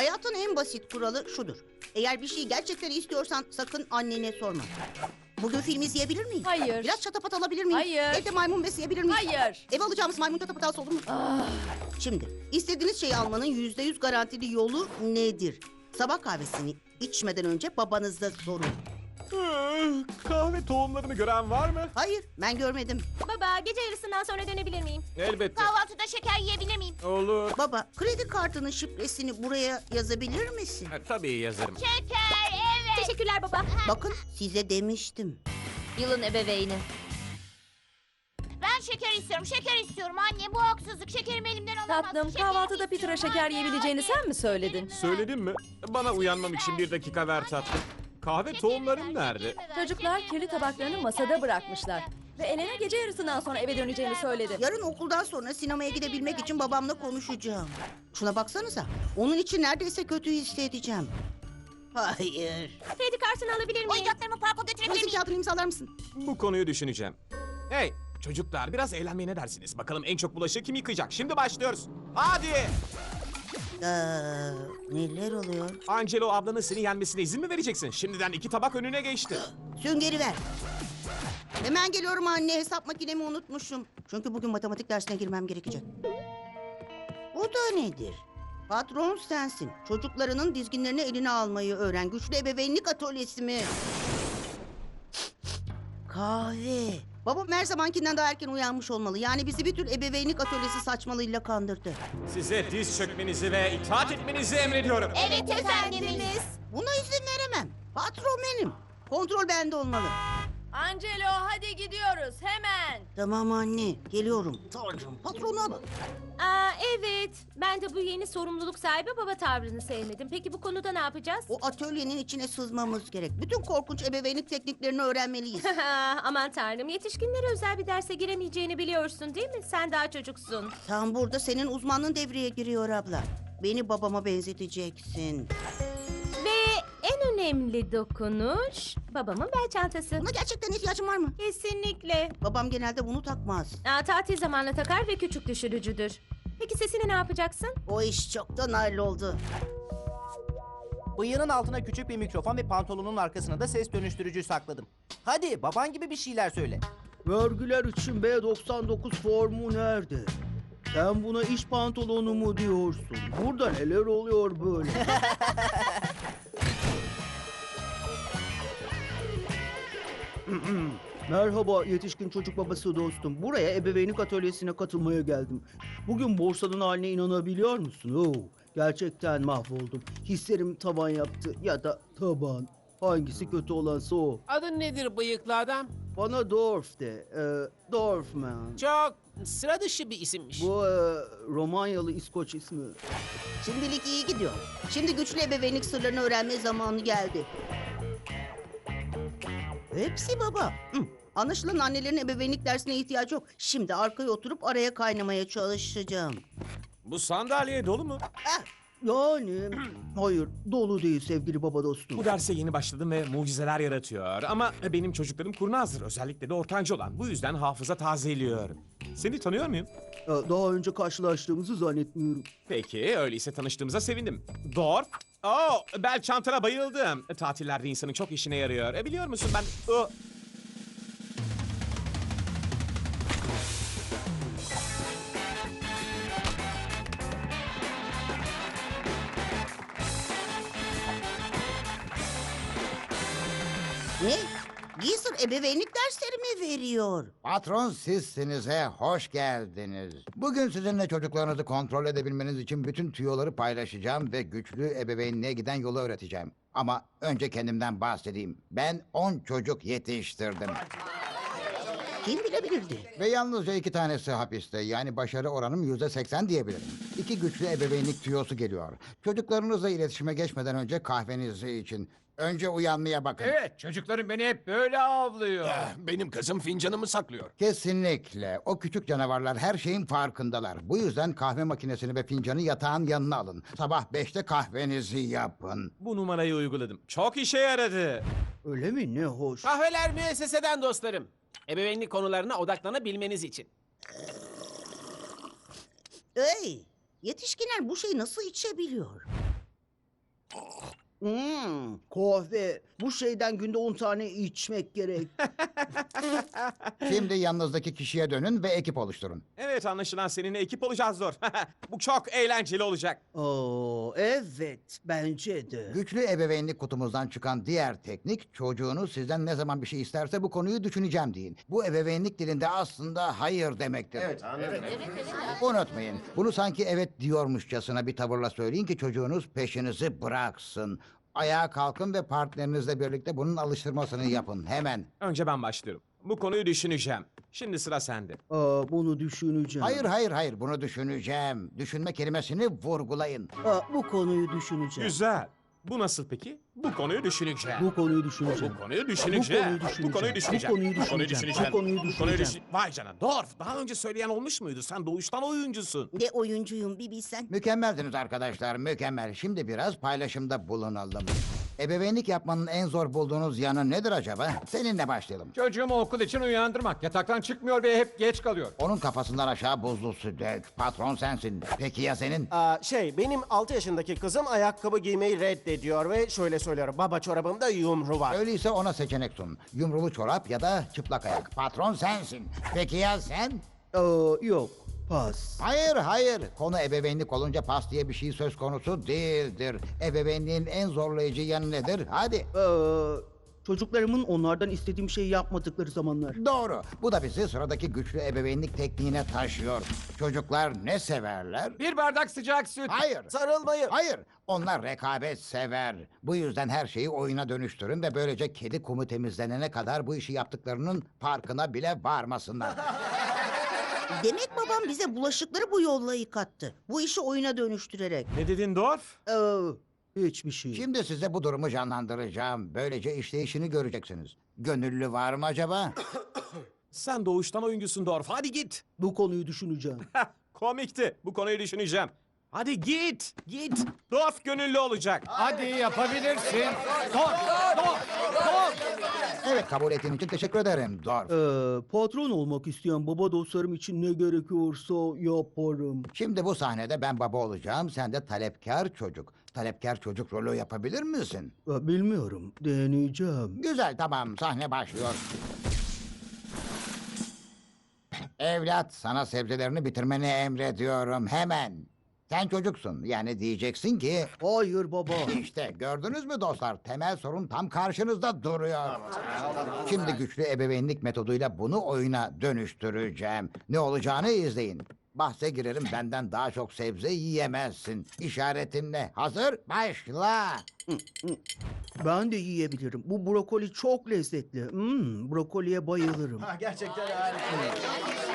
Hayatın en basit kuralı şudur. Eğer bir şeyi gerçekten istiyorsan sakın annene sorma. Bugün film izleyebilir miyiz? Hayır. Biraz çatapat alabilir miyim? Hayır. Evde maymun besleyebilir miyiz? Hayır. Ev alacağımız maymun çatapatası olur mu? Ah, Şimdi istediğiniz şeyi almanın yüzde yüz garantili yolu nedir? Sabah kahvesini içmeden önce babanızda sorun. Ah, Kahve tohumlarını gören var mı? Hayır ben görmedim. Baba gece yarısından sonra dönebilir miyim? Elbette. Kahvaltıda şeker yiyebilir miyim? Olur. Baba kredi kartının şifresini buraya yazabilir misin? Ha, tabii yazarım. Şeker evet. Teşekkürler baba. Bakın size demiştim. yılın ebeveyni. Ben şeker istiyorum şeker istiyorum anne bu haksızlık şekerimi elimden alamazsın. Tatlım Şekerimi kahvaltıda Peter'a istiyorum şeker anne, yiyebileceğini hadi. sen mi söyledin? Söyledim mi? Bana uyanmam için bir dakika ver tatlım. Kahve tohumlarım nerede? Çocuklar kirli tabaklarını masada bırakmışlar. Ve Elena gece yarısından sonra eve döneceğini söyledi. Yarın okuldan sonra sinemaya gidebilmek için babamla konuşacağım. Şuna baksanıza. Onun için neredeyse kötü hissedeceğim. Hayır. Kredi kartını alabilir miyim? Oyuncaklarımı parka götürebilir Polisi miyim? kağıdını imzalar mısın? Bu konuyu düşüneceğim. Hey çocuklar biraz eğlenmeye ne dersiniz? Bakalım en çok bulaşığı kim yıkayacak? Şimdi başlıyoruz. Hadi. Ee, neler oluyor? Angelo ablanın seni yenmesine izin mi vereceksin? Şimdiden iki tabak önüne geçti. Süngeri ver. Hemen geliyorum anne. Hesap makinemi unutmuşum. Çünkü bugün matematik dersine girmem gerekecek. Bu da nedir? Patron sensin. Çocuklarının dizginlerini eline almayı öğren. Güçlü ebeveynlik atölyesi mi? Kahve. Babam her zamankinden daha erken uyanmış olmalı. Yani bizi bir tür ebeveynlik atölyesi saçmalığıyla kandırdı. Size diz çökmenizi ve itaat etmenizi emrediyorum. Evet efendimiz. Buna izin veremem. Patron benim. Kontrol bende olmalı. Angelo hadi gidiyoruz hemen. Tamam anne. Geliyorum. Tanrım patrona bak. Aa, evet ben de bu yeni sorumluluk sahibi baba tavrını sevmedim. Peki bu konuda ne yapacağız? O atölyenin içine sızmamız gerek. Bütün korkunç ebeveynlik tekniklerini öğrenmeliyiz. Aman tanrım yetişkinlere özel bir derse giremeyeceğini biliyorsun değil mi? Sen daha çocuksun. Tam burada senin uzmanlığın devreye giriyor abla. Beni babama benzeteceksin. Ve en önemli dokunuş babamın bel çantası. Buna gerçekten ihtiyacın var mı? Kesinlikle. Babam genelde bunu takmaz. Aa, tatil zamanla takar ve küçük düşürücüdür. Peki sesini ne yapacaksın? O iş çoktan halloldu. Bıyığının altına küçük bir mikrofon ve pantolonun arkasına da ses dönüştürücü sakladım. Hadi baban gibi bir şeyler söyle. Vergiler için B99 formu nerede? Sen buna iş pantolonu mu diyorsun? Burada neler oluyor böyle? Merhaba yetişkin çocuk babası dostum. Buraya ebeveynlik atölyesine katılmaya geldim. Bugün borsanın haline inanabiliyor musun? Oo, gerçekten mahvoldum. Hislerim taban yaptı ya da taban. Hangisi kötü olansa o. Adın nedir bıyıklı adam? Bana Dorf de. E, Dorfman. Çok sıra dışı bir isimmiş. Bu e, Romanyalı İskoç ismi. Şimdilik iyi gidiyor. Şimdi güçlü ebeveynlik sırlarını öğrenme zamanı geldi. Hepsi baba. Hı. Anlaşılan annelerin ebeveynlik dersine ihtiyacı yok. Şimdi arkaya oturup araya kaynamaya çalışacağım. Bu sandalye dolu mu? Ah, Yani hayır dolu değil sevgili baba dostum. Bu derse yeni başladım ve mucizeler yaratıyor. Ama benim çocuklarım kurnazdır. Özellikle de ortanca olan. Bu yüzden hafıza tazeliyor. Seni tanıyor muyum? Daha önce karşılaştığımızı zannetmiyorum. Peki, öyleyse tanıştığımıza sevindim. Dorf. Oo, bel çantana bayıldım. Tatillerde insanın çok işine yarıyor. E, biliyor musun ben... O... ne? Geezer ebeveynlik dersleri mi veriyor? Patron sizsiniz he, hoş geldiniz. Bugün sizinle çocuklarınızı kontrol edebilmeniz için bütün tüyoları paylaşacağım ve güçlü ebeveynliğe giden yolu öğreteceğim. Ama önce kendimden bahsedeyim. Ben 10 çocuk yetiştirdim. Kim bilebilirdi? Ve yalnızca iki tanesi hapiste. Yani başarı oranım yüzde seksen diyebilirim. İki güçlü ebeveynlik tüyosu geliyor. Çocuklarınızla iletişime geçmeden önce kahvenizi için. Önce uyanmaya bakın. Evet, çocuklarım beni hep böyle avlıyor. Benim kızım fincanımı saklıyor. Kesinlikle. O küçük canavarlar her şeyin farkındalar. Bu yüzden kahve makinesini ve fincanı yatağın yanına alın. Sabah beşte kahvenizi yapın. Bu numarayı uyguladım. Çok işe yaradı. Öyle mi ne hoş. Kahveler müesseseden dostlarım. Ebeveynlik konularına odaklanabilmeniz için. Ey, yetişkinler bu şeyi nasıl içebiliyor? Hmm. Kahve. Bu şeyden günde 10 tane içmek gerek. Şimdi yanınızdaki kişiye dönün ve ekip oluşturun. Evet anlaşılan seninle ekip olacağız zor. Bu çok eğlenceli olacak. Oo, evet bence de. Güçlü ebeveynlik kutumuzdan çıkan diğer teknik çocuğunuz sizden ne zaman bir şey isterse bu konuyu düşüneceğim deyin. Bu ebeveynlik dilinde aslında hayır demektir. Evet Unutmayın bunu sanki evet diyormuşçasına bir tavırla söyleyin ki çocuğunuz peşinizi bıraksın. Ayağa kalkın ve partnerinizle birlikte bunun alıştırmasını yapın hemen. Önce ben başlıyorum. Bu konuyu düşüneceğim. Şimdi sıra sende. Aa, bunu düşüneceğim. Hayır hayır hayır bunu düşüneceğim. Düşünme kelimesini vurgulayın. Aa, bu konuyu düşüneceğim. Güzel. Bu nasıl peki? Bu konuyu düşüneceğim. Bu konuyu düşüneceğim. Bu konuyu düşüneceğim. Bu konuyu düşüneceğim. Bu konuyu düşüneceğim. Bu konuyu düşüneceğim. Bu konuyu düşüneceğim. düşün- Vay canına. Dorf. Daha önce söyleyen olmuş muydu? Sen doğuştan oyuncusun. Ne oyuncuyum bir bilsen. Mükemmeldiniz arkadaşlar, mükemmel. Şimdi biraz paylaşımda bulunalım. Ebeveynlik yapmanın en zor bulduğunuz yanı nedir acaba? Seninle başlayalım. Çocuğumu okul için uyandırmak. Yataktan çıkmıyor ve hep geç kalıyor. Onun kafasından aşağı buzlu su dök. Patron sensin. Peki ya senin? Aa, şey benim 6 yaşındaki kızım ayakkabı giymeyi reddediyor ve şöyle söylüyor baba çorabımda yumru var. Öyleyse ona seçenek sun. Yumrulu çorap ya da çıplak ayak. Patron sensin. Peki ya sen? Aa, yok. Pas. Hayır hayır. Konu ebeveynlik olunca pas diye bir şey söz konusu değildir. Ebeveynliğin en zorlayıcı yanı nedir? Hadi. Ee, çocuklarımın onlardan istediğim şeyi yapmadıkları zamanlar. Doğru. Bu da bizi sıradaki güçlü ebeveynlik tekniğine taşıyor. Çocuklar ne severler? Bir bardak sıcak süt. Hayır. Sarılmayı. Hayır. Onlar rekabet sever. Bu yüzden her şeyi oyuna dönüştürün ve böylece kedi kumu temizlenene kadar bu işi yaptıklarının farkına bile varmasınlar. Demek babam bize bulaşıkları bu yolla yıkattı. Bu işi oyuna dönüştürerek. Ne dedin Dorf? Ee, hiçbir şey. Şimdi size bu durumu canlandıracağım. Böylece işleyişini göreceksiniz. Gönüllü var mı acaba? Sen doğuştan oyuncusun Dorf. Hadi git. Bu konuyu düşüneceğim. Komikti. Bu konuyu düşüneceğim. Hadi git. Git. Dorf gönüllü olacak. Hadi yapabilirsin. Dur, dur, dur. Evet kabul ettiğin için teşekkür ederim Dorf. Ee, patron olmak isteyen baba dostlarım için ne gerekiyorsa yaparım. Şimdi bu sahnede ben baba olacağım. Sen de talepkar çocuk. Talepkar çocuk rolü yapabilir misin? Ee, bilmiyorum. Deneyeceğim. Güzel tamam sahne başlıyor. Evlat sana sebzelerini bitirmeni emrediyorum hemen. Sen çocuksun yani diyeceksin ki Hayır baba. işte gördünüz mü dostlar temel sorun tam karşınızda duruyor. Şimdi güçlü ebeveynlik metoduyla bunu oyuna dönüştüreceğim. Ne olacağını izleyin. Bahse girerim benden daha çok sebze yiyemezsin. İşaretimle hazır başla. Ben de yiyebilirim. Bu brokoli çok lezzetli. Hmm, brokoliye bayılırım. Gerçekten harika.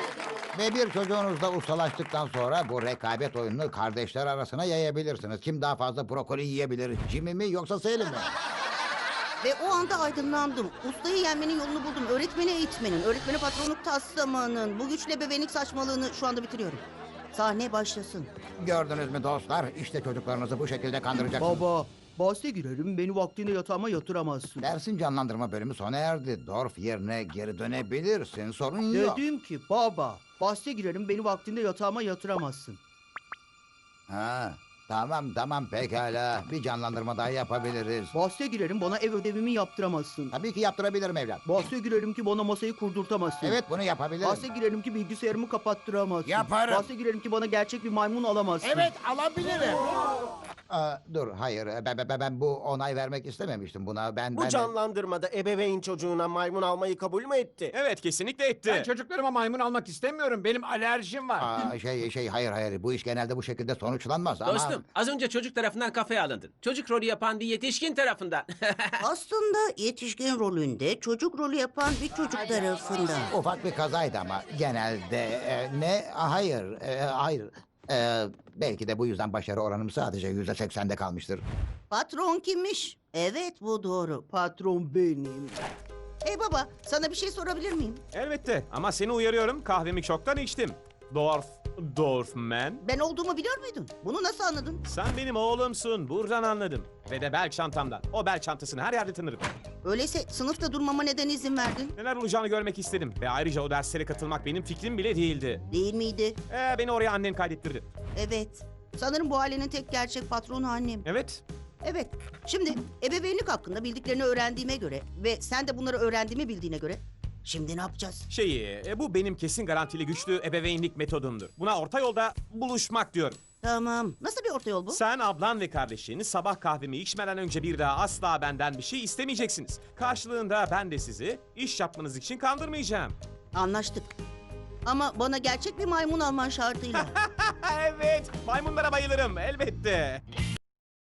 Ve bir çocuğunuzla ustalaştıktan sonra bu rekabet oyununu kardeşler arasına yayabilirsiniz. Kim daha fazla brokoli yiyebilir? Jimmy mi yoksa Selim mi? Ve o anda aydınlandım. Ustayı yenmenin yolunu buldum. Öğretmeni eğitmenin, öğretmeni patronluk taslamanın, bu güçlü ebeveynlik saçmalığını şu anda bitiriyorum. Sahne başlasın. Gördünüz mü dostlar? İşte çocuklarınızı bu şekilde kandıracaksınız. Baba, bahse girerim beni vaktinde yatağıma yatıramazsın. Dersin canlandırma bölümü sona erdi. Dorf yerine geri dönebilirsin. Sorun yok. Dedim ki baba, bahse girerim beni vaktinde yatağıma yatıramazsın. Ha, tamam tamam pekala. Bir canlandırma daha yapabiliriz. Bahse girerim bana ev ödevimi yaptıramazsın. Tabii ki yaptırabilirim evlat. Bahse girerim ki bana masayı kurdurtamazsın. Evet bunu yapabilirim. Bahse girerim ki bilgisayarımı kapattıramazsın. Yaparım. Bahse girerim ki bana gerçek bir maymun alamazsın. Evet alabilirim. Aa, dur hayır ben, ben, ben bu onay vermek istememiştim buna. Ben Bu ben canlandırmada ebeveyn çocuğuna maymun almayı kabul mü etti? Evet kesinlikle etti. Ben çocuklarıma maymun almak istemiyorum. Benim alerjim var. Aa, şey şey hayır hayır bu iş genelde bu şekilde sonuçlanmaz ama Dostum az önce çocuk tarafından kafeye alındın. Çocuk rolü yapan bir yetişkin tarafından. Aslında yetişkin rolünde çocuk rolü yapan bir çocuk tarafından. ufak bir kazaydı ama genelde e, ne hayır e, hayır E, belki de bu yüzden başarı oranım sadece yüzde seksende kalmıştır. Patron kimmiş? Evet bu doğru. Patron benim. Hey baba sana bir şey sorabilir miyim? Elbette ama seni uyarıyorum kahvemi çoktan içtim. Dorf, Dorfman. Ben olduğumu biliyor muydun? Bunu nasıl anladın? Sen benim oğlumsun buradan anladım. Ve de bel çantamdan. O bel çantasını her yerde tanırım. Öyleyse sınıfta durmama neden izin verdin? Neler olacağını görmek istedim. Ve ayrıca o derslere katılmak benim fikrim bile değildi. Değil miydi? Ee, beni oraya annen kaydettirdi. Evet. Sanırım bu ailenin tek gerçek patronu annem. Evet. Evet. Şimdi ebeveynlik hakkında bildiklerini öğrendiğime göre ve sen de bunları öğrendiğimi bildiğine göre şimdi ne yapacağız? Şeyi, e, bu benim kesin garantili güçlü ebeveynlik metodumdur. Buna orta yolda buluşmak diyorum. Tamam. Nasıl bir orta yol bu? Sen, ablan ve kardeşin sabah kahvemi içmeden önce bir daha asla benden bir şey istemeyeceksiniz. Karşılığında ben de sizi iş yapmanız için kandırmayacağım. Anlaştık. Ama bana gerçek bir maymun alman şartıyla. evet, maymunlara bayılırım elbette.